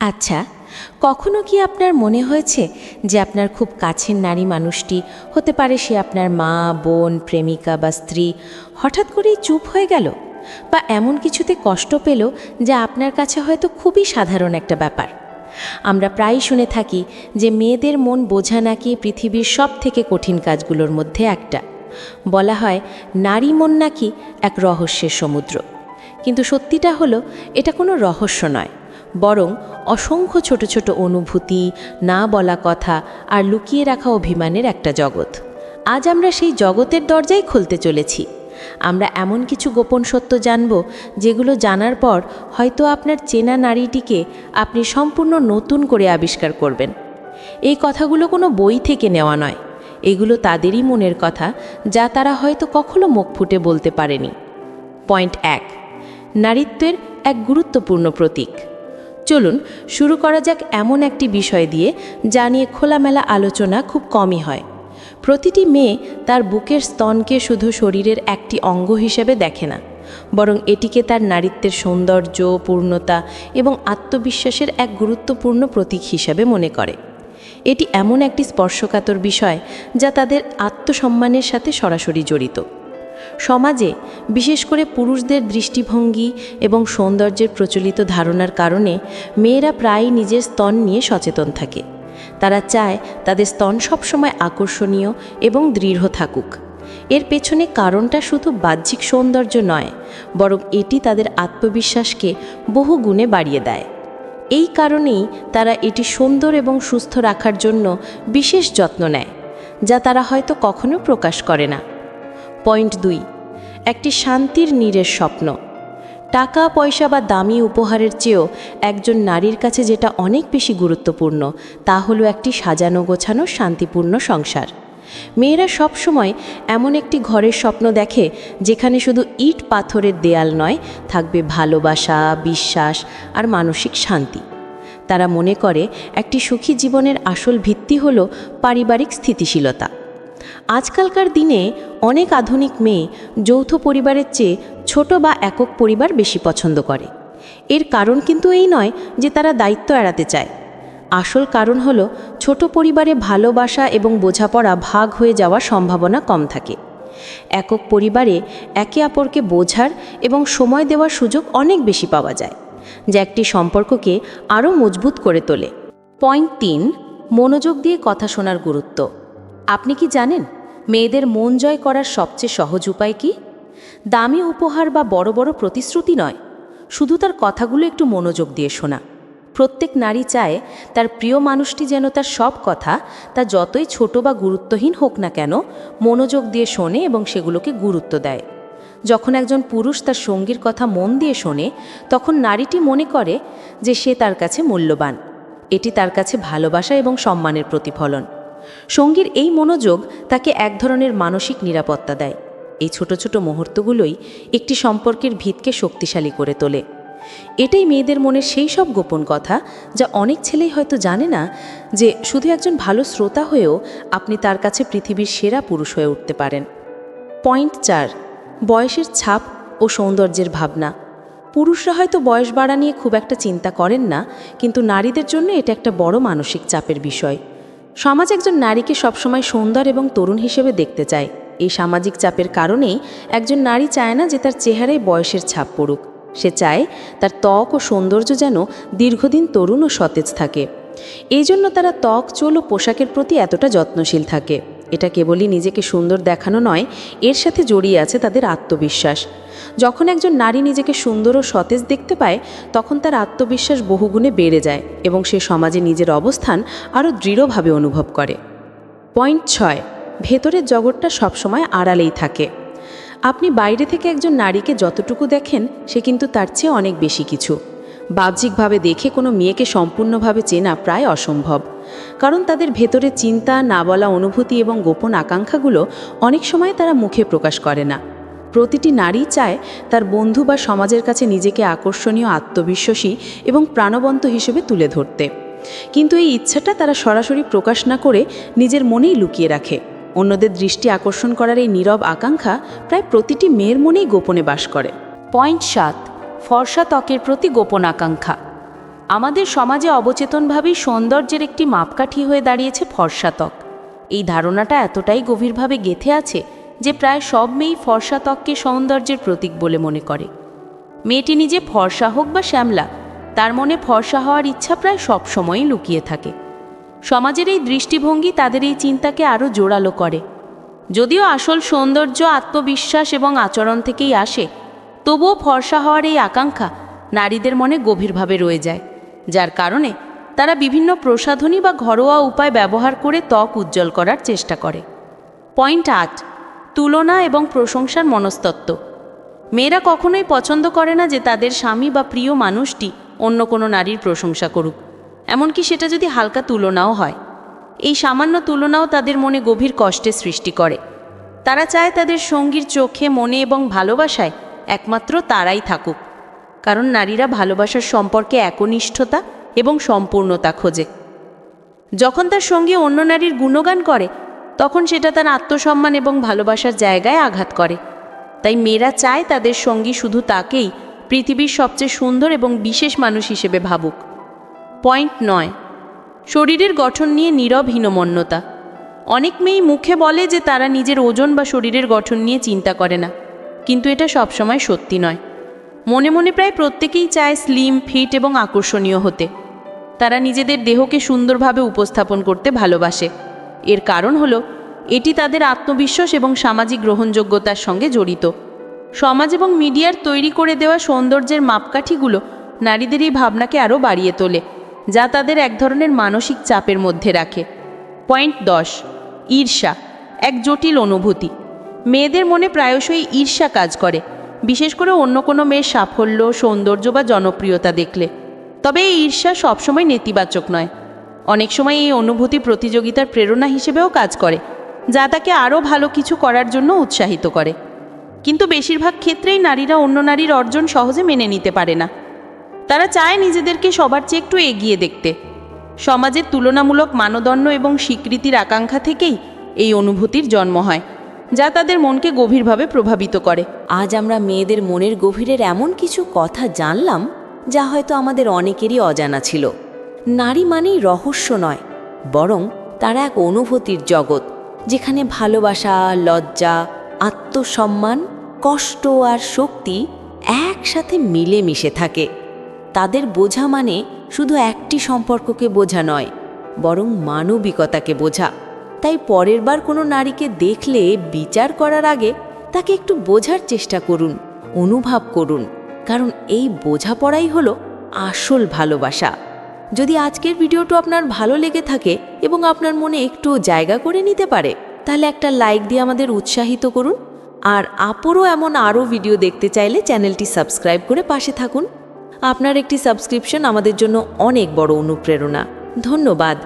আচ্ছা কখনো কি আপনার মনে হয়েছে যে আপনার খুব কাছের নারী মানুষটি হতে পারে সে আপনার মা, বোন, প্রেমিকা বা স্ত্রী হঠাৎ করেই চুপ হয়ে গেল? বা এমন কিছুতে কষ্ট পেল যা আপনার কাছে হয়তো খুবই সাধারণ একটা ব্যাপার? আমরা প্রায়ই শুনে থাকি যে মেয়েদের মন বোঝা নাকি পৃথিবীর সব থেকে কঠিন কাজগুলোর মধ্যে একটা। বলা হয়, নারী মন নাকি এক রহস্যের সমুদ্র। কিন্তু সত্যিটা হলো, এটা কোনো রহস্য নয়। বরং অসংখ্য ছোট ছোট অনুভূতি, না বলা কথা আর লুকিয়ে রাখা অভিমানের একটা জগৎ। আজ আমরা সেই জগতের দরজাই খুলতে চলেছি। আমরা এমন কিছু গোপন সত্য জানব, যেগুলো জানার পর হয়তো আপনার চেনা নারীটিকে আপনি সম্পূর্ণ নতুন করে আবিষ্কার করবেন। এই কথাগুলো কোনো বই থেকে নেওয়া নয়। এগুলো তাদেরই মনের কথা, যা তারা হয়তো কখনো মুখ ফুটে বলতে পারেনি। পয়েন্ট এক, নারীত্বের এক গুরুত্বপূর্ণ প্রতীক। চলুন শুরু করা যাক এমন একটি বিষয় দিয়ে যা নিয়ে খোলামেলা আলোচনা খুব কমই হয়। প্রতিটি মেয়ে তার বুকের স্তনকে শুধু শরীরের একটি অঙ্গ হিসেবে দেখে না, বরং এটিকে তার নারীত্বের সৌন্দর্য, পূর্ণতা এবং আত্মবিশ্বাসের এক গুরুত্বপূর্ণ প্রতীক হিসাবে মনে করে। এটি এমন একটি স্পর্শকাতর বিষয় যা তাদের আত্মসম্মানের সাথে সরাসরি জড়িত। সমাজে, বিশেষ করে পুরুষদের দৃষ্টিভঙ্গি এবং সৌন্দর্যের প্রচলিত ধারণার কারণে মেয়েরা প্রায়ই নিজের স্তন নিয়ে সচেতন থাকে। তারা চায় তাদের স্তন সবসময় আকর্ষণীয় এবং দৃঢ় থাকুক। এর পেছনে কারণটা শুধু বাহ্যিক সৌন্দর্য নয়, বরং এটি তাদের আত্মবিশ্বাসকে বহু গুণে বাড়িয়ে দেয়। এই কারণেই তারা এটি সুন্দর এবং সুস্থ রাখার জন্য বিশেষ যত্ন নেয়, যা তারা হয়তো কখনো প্রকাশ করে না। পয়েন্ট দুই, একটি শান্তির নীরের স্বপ্ন। টাকা, পয়সা বা দামি উপহারের চেয়েও একজন নারীর কাছে যেটা অনেক বেশি গুরুত্বপূর্ণ, তা হলো একটি সাজানো গোছানো শান্তিপূর্ণ সংসার। মেয়েরা সবসময় এমন একটি ঘরের স্বপ্ন দেখে, যেখানে শুধু ইট পাথরের দেয়াল নয়, থাকবে ভালোবাসা, বিশ্বাস আর মানসিক শান্তি। তারা মনে করে একটি সুখী জীবনের আসল ভিত্তি হল পারিবারিক স্থিতিশীলতা। আজকালকার দিনে অনেক আধুনিক মেয়ে যৌথ পরিবারের চেয়ে ছোট বা একক পরিবার বেশি পছন্দ করে। এর কারণ কিন্তু এই নয় যে তারা দায়িত্ব এড়াতে চায়। আসল কারণ হলো ছোট পরিবারে ভালোবাসা এবং বোঝাপড়া ভাগ হয়ে যাওয়ার সম্ভাবনা কম থাকে। একক পরিবারে একে অপরকে বোঝার এবং সময় দেওয়ার সুযোগ অনেক বেশি পাওয়া যায়, যা একটি সম্পর্ককে আরও মজবুত করে তোলে। পয়েন্ট তিন, মনোযোগ দিয়ে কথা শোনার গুরুত্ব। আপনি কি জানেন মেয়েদের মন জয় করার সবচেয়ে সহজ উপায় কি? দামি উপহার বা বড় বড় প্রতিশ্রুতি নয়, শুধু তার কথাগুলো একটু মনোযোগ দিয়ে শোনা। প্রত্যেক নারী চায় তার প্রিয় মানুষটি যেন তার সব কথা, তা যতই ছোট বা গুরুত্বহীন হোক না কেন, মনোযোগ দিয়ে শোনে এবং সেগুলোকে গুরুত্ব দেয়। যখন একজন পুরুষ তার সঙ্গীর কথা মন দিয়ে শোনে, তখন নারীটি মনে করে যে সে তার কাছে মূল্যবান। এটি তার কাছে ভালোবাসা এবং সম্মানের প্রতিফলন। সঙ্গীর এই মনোযোগ তাকে এক ধরনের মানসিক নিরাপত্তা দেয়। এই ছোট ছোট মুহূর্তগুলোই একটি সম্পর্কের ভিতকে শক্তিশালী করে তোলে। এটাই মেয়েদের মনের সেই সব গোপন কথা যা অনেক ছেলেই হয়তো জানে না যে শুধু একজন ভালো শ্রোতা হয়েও আপনি তার কাছে পৃথিবীর সেরা পুরুষ হয়ে উঠতে পারেন। পয়েন্ট চার, বয়সের ছাপ ও সৌন্দর্যের ভাবনা। পুরুষরা হয়তো বয়স বাড়া নিয়ে খুব একটা চিন্তা করেন না, কিন্তু নারীদের জন্য এটা একটা বড় মানসিক চাপের বিষয়। সমাজ একজন নারীকে সবসময় সুন্দর এবং তরুণ হিসেবে দেখতে চায়। এই সামাজিক চাপের কারণেই একজন নারী চায় না যে তার চেহারায় বয়সের ছাপ পড়ুক। সে চায় তার ত্বক ও সৌন্দর্য যেন দীর্ঘদিন তরুণ ও সতেজ থাকে। এই জন্য তারা ত্বক, চোল ও পোশাকের প্রতি এতটা যত্নশীল থাকে। এটা কেবলই নিজেকে সুন্দর দেখানো নয়, এর সাথে জড়িয়ে আছে তাদের আত্মবিশ্বাস। যখন একজন নারী নিজেকে সুন্দর ও সতেজ দেখতে পায়, তখন তার আত্মবিশ্বাস বহুগুণে বেড়ে যায় এবং সে সমাজে নিজের অবস্থান আরও দৃঢ়ভাবে অনুভব করে। পয়েন্ট ছয়, ভেতরের জগৎটা সবসময় আড়ালেই থাকে। আপনি বাইরে থেকে একজন নারীকে যতটুকু দেখেন, সে কিন্তু তার চেয়ে অনেক বেশি কিছু। বাহ্যিকভাবে দেখে কোনো মেয়েকে সম্পূর্ণভাবে চেনা প্রায় অসম্ভব। কারণ তাদের ভেতরে চিন্তা, না বলা অনুভূতি এবং গোপন আকাঙ্ক্ষাগুলো অনেক সময় তারা মুখে প্রকাশ করে না। প্রতিটি নারী চায় তার বন্ধু বা সমাজের কাছে নিজেকে আকর্ষণীয়, আত্মবিশ্বাসী এবং প্রাণবন্ত হিসেবে তুলে ধরতে। কিন্তু এই ইচ্ছাটা তারা সরাসরি প্রকাশ না করে নিজের মনেই লুকিয়ে রাখে। অন্যদের দৃষ্টি আকর্ষণ করার এই নীরব আকাঙ্ক্ষা প্রায় প্রতিটি মেয়ের মনেই গোপনে বাস করে। পয়েন্ট সাত, ফর্সা ত্বকের প্রতি গোপন আকাঙ্ক্ষা। আমাদের সমাজে অবচেতনভাবেই সৌন্দর্যের একটি মাপকাঠি হয়ে দাঁড়িয়েছে ফর্সা ত্বক এই ধারণাটা এতটাই গভীরভাবে গেঁথে আছে যে প্রায় সব মেয়েই ফর্সা ত্বককে সৌন্দর্যের প্রতীক বলে মনে করে। মেয়েটি নিজে ফর্সা হোক বা শ্যামলা, তার মনে ফর্সা হওয়ার ইচ্ছা প্রায় সব সময়ই লুকিয়ে থাকে। সমাজের এই দৃষ্টিভঙ্গি তাদের এই চিন্তাকে আরও জোরালো করে। যদিও আসল সৌন্দর্য, আত্মবিশ্বাস এবং আচরণ থেকেই আসে, তবুও ফর্সা হওয়ার এই আকাঙ্ক্ষা নারীদের মনে গভীরভাবে রয়ে যায়। যার কারণে তারা বিভিন্ন প্রসাধনী বা ঘরোয়া উপায় ব্যবহার করে ত্বক উজ্জ্বল করার চেষ্টা করে। পয়েন্ট আট, তুলনা এবং প্রশংসার মনস্তত্ত্ব। মেয়েরা কখনোই পছন্দ করে না যে তাদের স্বামী বা প্রিয় মানুষটি অন্য কোনো নারীর প্রশংসা করুক, এমনকি সেটা যদি হালকা তুলনাও হয়। এই সামান্য তুলনাও তাদের মনে গভীর কষ্টের সৃষ্টি করে। তারা চায় তাদের সঙ্গীর চোখে, মনে এবং ভালোবাসায় একমাত্র তারাই থাকুক। কারণ নারীরা ভালোবাসার সম্পর্কে একনিষ্ঠতা এবং সম্পূর্ণতা খোঁজে। যখন তার সঙ্গে অন্য নারীর গুণগান করে, তখন সেটা তার আত্মসম্মান এবং ভালোবাসার জায়গায় আঘাত করে। তাই মেয়েরা চায় তাদের সঙ্গী শুধু তাকেই পৃথিবীর সবচেয়ে সুন্দর এবং বিশেষ মানুষ হিসেবে ভাবুক। পয়েন্ট নয়, শরীরের গঠন নিয়ে নীরব হীনমন্যতা। অনেক মেয়েই মুখে বলে যে তারা নিজের ওজন বা শরীরের গঠন নিয়ে চিন্তা করে না, কিন্তু এটা সবসময় সত্যি নয়। মনে মনে প্রায় প্রত্যেকেই চায় স্লিম ফিট এবং আকর্ষণীয় হতে। তারা নিজেদের দেহকে সুন্দরভাবে উপস্থাপন করতে ভালোবাসে। এর কারণ হলো, এটি তাদের আত্মবিশ্বাস এবং সামাজিক গ্রহণযোগ্যতার সঙ্গে জড়িত। সমাজ এবং মিডিয়ার তৈরি করে দেওয়া সৌন্দর্যের মাপকাঠিগুলো নারীদের এই ভাবনাকে আরও বাড়িয়ে তোলে, যা তাদের এক ধরনের মানসিক চাপের মধ্যে রাখে। পয়েন্ট দশ, ঈর্ষা, এক জটিল অনুভূতি। মেয়েদের মনে প্রায়শই ঈর্ষা কাজ করে। বিশেষ করে অন্য কোনো মেয়ের সাফল্য, সৌন্দর্য বা জনপ্রিয়তা দেখলে। তবে এই ঈর্ষা সবসময় নেতিবাচক নয়। অনেক সময় এই অনুভূতি প্রতিযোগিতার প্রেরণা হিসেবেও কাজ করে, যা তাকে আরও ভালো কিছু করার জন্য উৎসাহিত করে। কিন্তু বেশিরভাগ ক্ষেত্রেই নারীরা অন্য নারীর অর্জন সহজে মেনে নিতে পারে না। তারা চায় নিজেদেরকে সবার চেয়ে একটু এগিয়ে দেখতে। সমাজের তুলনামূলক মানদণ্ড এবং স্বীকৃতির আকাঙ্ক্ষা থেকেই এই অনুভূতির জন্ম হয়। যা তাদের মনকে গভীরভাবে প্রভাবিত করে। আজ আমরা মেয়েদের মনের গভীরের এমন কিছু কথা জানলাম, যা হয়তো আমাদের অনেকেরই অজানা ছিল। নারী মানেই রহস্য নয়, বরং তারা এক অনুভূতির জগৎ, যেখানে ভালোবাসা, লজ্জা, আত্মসম্মান, কষ্ট আর শক্তি একসাথে মিলেমিশে থাকে। তাদের বোঝা মানে শুধু একটি সম্পর্ককে বোঝা নয়, বরং মানবিকতাকে বোঝা। তাই পরের বার কোনো নারীকে দেখলে বিচার করার আগে তাকে একটু বোঝার চেষ্টা করুন, অনুভব করুন। কারণ এই বোঝাপড়াই হলো আসল ভালোবাসা। যদি আজকের ভিডিওটা আপনার ভালো লেগে থাকে এবং আপনার মনে একটু জায়গা করে নিতে পারে, তাহলে একটা লাইক দিয়ে আমাদের উৎসাহিত করুন। আর আপরও এমন আরও ভিডিও দেখতে চাইলে চ্যানেলটি সাবস্ক্রাইব করে পাশে থাকুন। আপনার একটি সাবস্ক্রিপশন আমাদের জন্য অনেক বড় অনুপ্রেরণা। ধন্যবাদ।